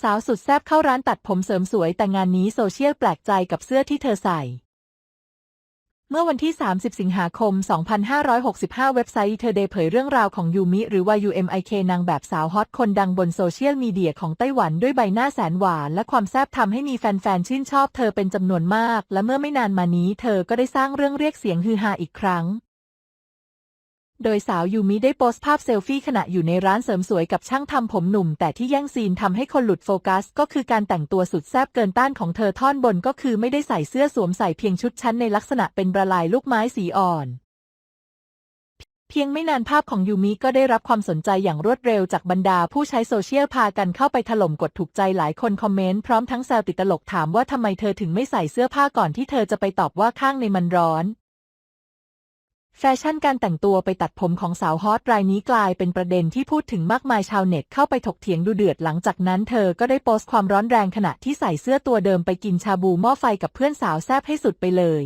สาวสุดแซ่บเข้าร้านตัดผมเสริมสวยแต่งานนี้โซเชียลแปลกใจกับเสื้อที่เธอใส่ เมื่อวันที่ 30 สิงหาคม 2565 เว็บไซต์เธอเดเผยเรื่องราวของยูมิ หรือว่า UMIK นางแบบสาวฮอตคนดังบนโซเชียลมีเดียของไต้หวันด้วยใบหน้าแสนหวานและความแซ่บทำให้มีแฟนๆ ชื่นชอบเธอเป็นจำนวนมาก และเมื่อไม่นานมานี้เธอก็ได้สร้างเรื่องเรียกเสียงฮือฮาอีกครั้ง โดยสาวยูมิได้โพสต์ภาพเซลฟี่ขณะอยู่ในร้านเสริมสวยกับช่างทำผมหนุ่ม แต่ที่แย่งซีนทำให้คนหลุดโฟกัส ก็คือการแต่งตัวสุดแซ่บเกินต้านของเธอท่อนบนก็คือไม่ได้ใส่เสื้อสวมใส่เพียงชุดชั้นในลักษณะเป็นประลายลูกไม้สีอ่อน เพียงไม่นานภาพของยูมิก็ได้รับความสนใจอย่างรวดเร็วจากบรรดาผู้ใช้โซเชียลพากันเข้าไปถล่มกดถูกใจหลายคนคอมเมนต์พร้อมทั้งแซวติดตลกถามว่าทำไมเธอถึงไม่ใส่เสื้อผ้าก่อนที่เธอจะไปตอบว่าข้างในมันร้อน แฟชั่นการแต่งตัวไปตัดผมของสาวฮอตรายนี้กลายเป็นประเด็นที่พูดถึงมากมายชาวเน็ตเข้าไปถกเถียงดูเดือดหลังจากนั้นเธอก็ได้โพสต์ความร้อนแรงขณะที่ใส่เสื้อตัวเดิมไปกินชาบูหม้อไฟกับเพื่อนสาวแซบให้สุดไปเลย